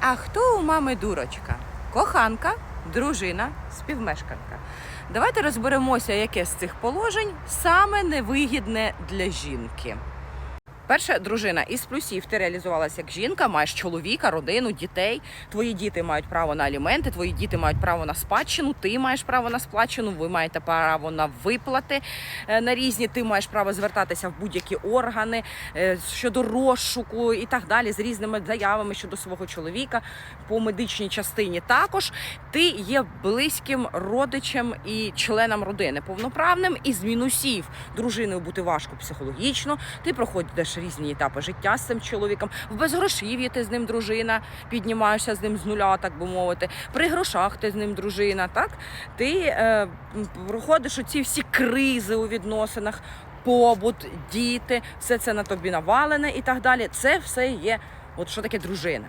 А хто у мами дурочка? Коханка, дружина, співмешканка. Давайте розберемося, яке з цих положень саме невигідне для жінки. Перша дружина із плюсів ти реалізувалася як жінка, маєш чоловіка, родину, дітей. Твої діти мають право на аліменти, твої діти мають право на спадщину, ти маєш право на спадщину, ви маєте право на виплати е, на різні. Ти маєш право звертатися в будь-які органи е, щодо розшуку і так далі, з різними заявами щодо свого чоловіка по медичній частині. Також ти є близьким родичем і членом родини, повноправним. І з мінусів дружиною бути важко психологічно. Ти проходиш різні етапи життя з цим чоловіком. В безгрошів'ї ти з ним дружина, піднімаєшся з ним з нуля, так би мовити. При грошах ти з ним дружина. Так ти е, проходиш оці всі кризи у відносинах. Побут, діти, все це на тобі навалене і так далі. Це все є, от що таке дружина.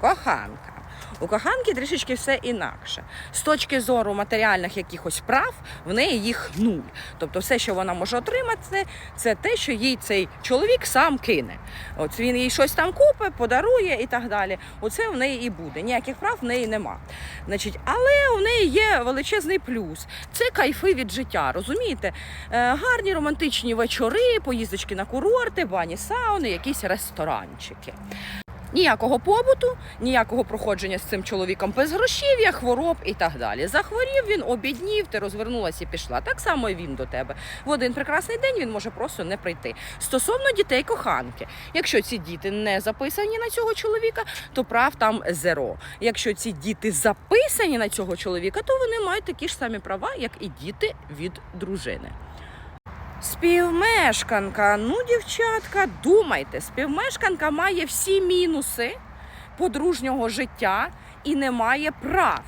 Коханка. У коханки трішечки все інакше. З точки зору матеріальних якихось прав, в неї їх нуль. Тобто, все, що вона може отримати, це те, що їй цей чоловік сам кине. От він їй щось там купить, подарує і так далі. Оце в неї і буде. Ніяких прав в неї нема. Значить, але у неї є величезний плюс. Це кайфи від життя. Розумієте? Е, гарні романтичні вечори, поїздочки на курорти, бані, сауни, якісь ресторанчики. Ніякого побуту, ніякого проходження з цим чоловіком без грошів'я, хвороб і так далі. Захворів він, обіднів, ти розвернулася і пішла. Так само і він до тебе. В один прекрасний день він може просто не прийти. Стосовно дітей коханки, якщо ці діти не записані на цього чоловіка, то прав там зеро. Якщо ці діти записані на цього чоловіка, то вони мають такі ж самі права, як і діти від дружини. Співмешканка. Ну, дівчатка, думайте, співмешканка має всі мінуси подружнього життя і не має прав.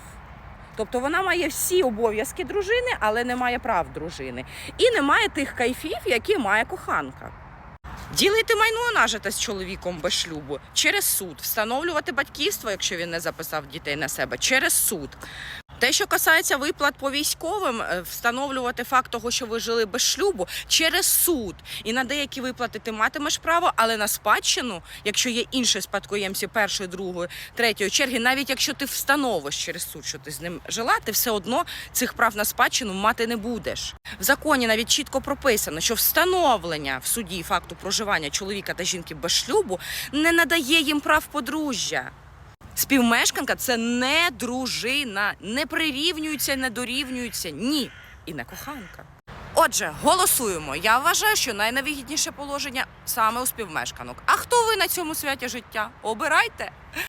Тобто вона має всі обов'язки дружини, але не має прав дружини. І не має тих кайфів, які має коханка. Ділити майно нажите з чоловіком без шлюбу через суд, встановлювати батьківство, якщо він не записав дітей на себе, через суд. Те, що касається виплат по військовим, е, встановлювати факт того, що ви жили без шлюбу, через суд. І на деякі виплати ти матимеш право, але на спадщину, якщо є інші спадкоємці першої, другої, третьої черги, навіть якщо ти встановиш через суд, що ти з ним жила, ти все одно цих прав на спадщину мати не будеш. В законі навіть чітко прописано, що встановлення в суді факту проживання чоловіка та жінки без шлюбу не надає їм прав подружжя. Співмешканка це не дружина, не прирівнюється, не дорівнюється. Ні. І не коханка. Отже, голосуємо. Я вважаю, що найнавигідніше положення саме у співмешканок. А хто ви на цьому святі життя? Обирайте.